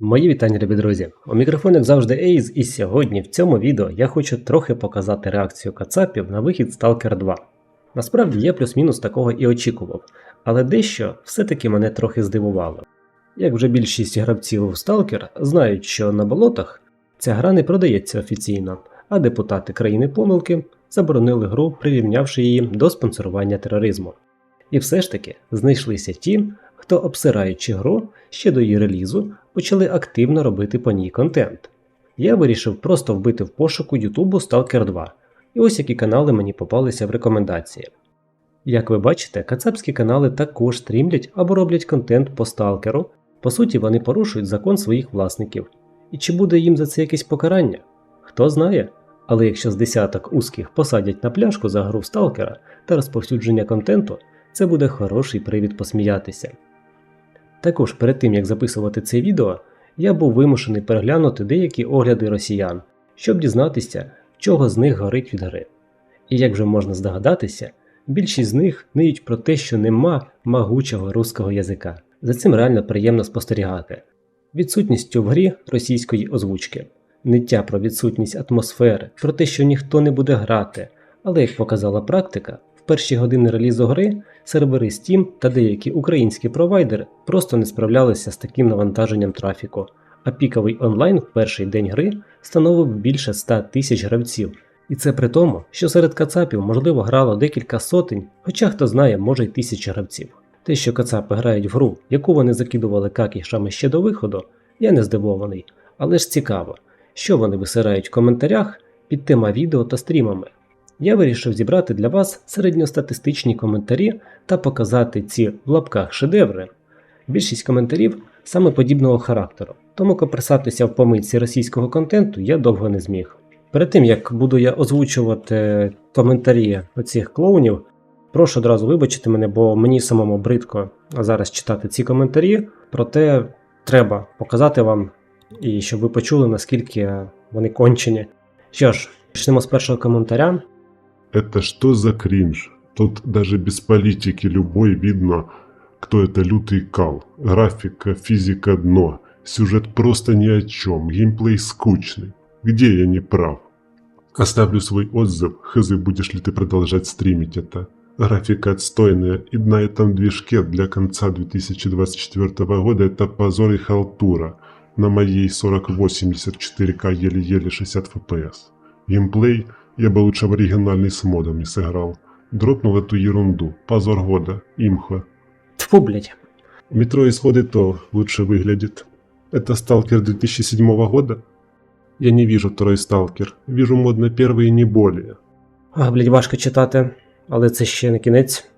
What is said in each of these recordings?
Мої вітання, любі друзі! У мікрофон, як завжди, Ейз, і сьогодні в цьому відео я хочу трохи показати реакцію кацапів на вихід Stalker 2. Насправді я плюс-мінус такого і очікував, але дещо все-таки мене трохи здивувало. Як вже більшість гравців в Stalker знають, що на болотах ця гра не продається офіційно, а депутати країни помилки заборонили гру, прирівнявши її до спонсорування тероризму. І все ж таки знайшлися ті, хто, обсираючи гру ще до її релізу, почали активно робити по ній контент. Я вирішив просто вбити в пошуку Ютубу Stalker 2, і ось які канали мені попалися в рекомендації. Як ви бачите, кацапські канали також стрімлять або роблять контент по сталкеру, по суті, вони порушують закон своїх власників. І чи буде їм за це якесь покарання? Хто знає. Але якщо з десяток узких посадять на пляшку за гру сталкера та розповсюдження контенту, це буде хороший привід посміятися. Також перед тим як записувати це відео, я був вимушений переглянути деякі огляди росіян, щоб дізнатися, чого з них горить від гри. І як вже можна здогадатися, більшість з них ниють про те, що нема могучого руського язика. За цим реально приємно спостерігати. Відсутністю в грі російської озвучки, ниття про відсутність атмосфери, про те, що ніхто не буде грати, але як показала практика, перші години релізу гри сервери Steam та деякі українські провайдери просто не справлялися з таким навантаженням трафіку, а піковий онлайн в перший день гри становив більше 100 тисяч гравців. І це при тому, що серед кацапів можливо грало декілька сотень, хоча хто знає, може й тисячі гравців. Те, що кацапи грають в гру, яку вони закидували какішами ще до виходу, я не здивований, але ж цікаво, що вони висирають в коментарях під тема відео та стрімами. Я вирішив зібрати для вас середньостатистичні коментарі та показати ці в лапках шедеври. Більшість коментарів саме подібного характеру, тому копирсатися в помийці російського контенту я довго не зміг. Перед тим як буду я озвучувати коментарі оцих клоунів, прошу одразу вибачити мене, бо мені самому бридко зараз читати ці коментарі, проте треба показати вам і щоб ви почули, наскільки вони кончені. Що ж, почнемо з першого коментаря. Это что за кринж? Тут даже без политики любой видно, кто это лютый кал. Графика, физика дно. Сюжет просто ни о чем, геймплей скучный. Где я не прав? Оставлю свой отзыв, хз будешь ли ты продолжать стримить это. Графика отстойная, и на этом движке для конца 2024 года это позор и халтура. На моей 4080 4К еле-еле 60 FPS. Геймплей я бы лучше в оригинальный с модами сыграл. Дропнул эту ерунду. Позор года. Имхо. Тьфу, блять. Метро Исходы то лучше выглядит. Это Сталкер 2007 года? Я не вижу второй Сталкер. Вижу мод на первый и не более. А, блять, важко читати, але це ще не кінець.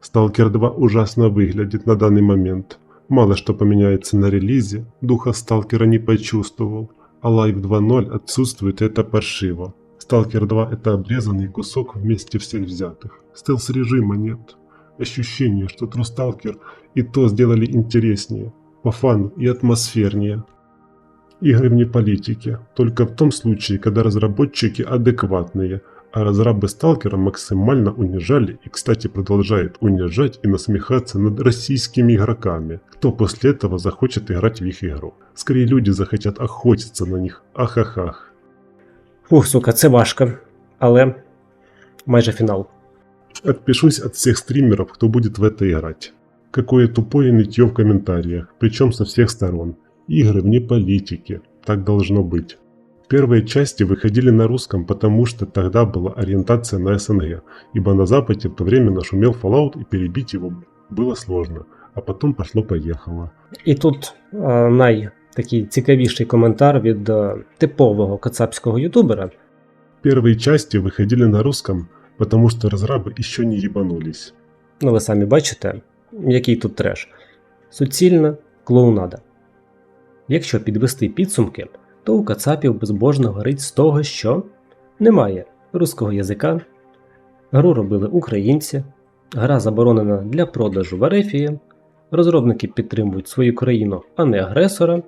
Сталкер 2 ужасно выглядит на данный момент. Мало что поменяется на релизе, духа Сталкера не почувствовал, а Live 2.0 отсутствует и это паршиво. Сталкер 2 это обрезанный кусок вместе всех взятых. Стелс-режима нет. Ощущение, что True Stalker и то сделали интереснее, по фану и атмосфернее. Игры вне политики, только в том случае, когда разработчики адекватные, а разрабы Сталкера максимально унижали и, кстати, продолжают унижать и насмехаться над российскими игроками. Кто после этого захочет играть в их игру? Скорее люди захотят охотиться на них, ахахах. Ух, сука, це важко. Але майже фінал. Отпишусь от всех стримеров, кто будет в это играть. Какое тупое нытье в комментариях, причем со всех сторон. Игры вне политики, так должно быть. Первые части выходили на русском, потому что тогда была ориентация на СНГ, ибо на Западе в то время нашумел Fallout и перебить его было сложно, а потом пошло-поехало. І тут е, най такий цікавіший коментар від е, типового кацапського ютубера. Первые части выходили на русском, потому что разрабы еще не ебанулись. Ну, ви самі бачите, який тут треш. Суцільна клоунада. Якщо підвести підсумки, то у кацапів безбожно горить з того, що немає руського язика, гру робили українці, гра заборонена для продажу в Арефії, розробники підтримують свою країну, а не агресора,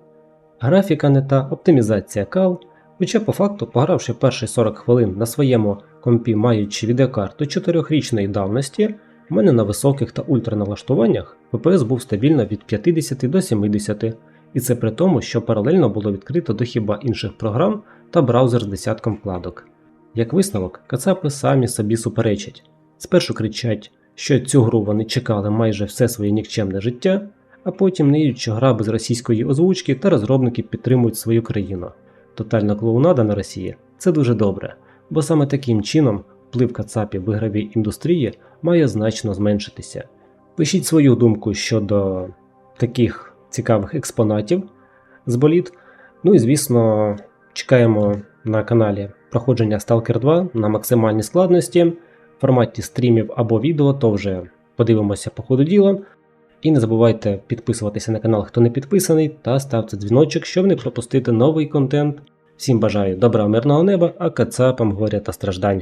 графіка не та, оптимізація кал, хоча по факту, погравши перші 40 хвилин на своєму компі, маючи відеокарту 4-річної давності, у мене на високих та ультраналаштуваннях ППС був стабільно від 50 до 70, І це при тому, що паралельно було відкрито до хіба інших програм та браузер з десятком вкладок. Як висновок, кацапи самі собі суперечать. Спершу кричать, що цю гру вони чекали майже все своє нікчемне життя, а потім ниють, що гра без російської озвучки та розробники підтримують свою країну. Тотальна клоунада на Росії це дуже добре, бо саме таким чином вплив кацапів в ігровій індустрії має значно зменшитися. Пишіть свою думку щодо таких цікавих експонатів з боліт. Ну і звісно, чекаємо на каналі проходження Stalker 2 на максимальній складності в форматі стрімів або відео, то вже подивимося по ходу діла. І не забувайте підписуватися на канал, хто не підписаний, та ставте дзвіночок, щоб не пропустити новий контент. Всім бажаю добра мирного неба, а кацапам горя та страждань.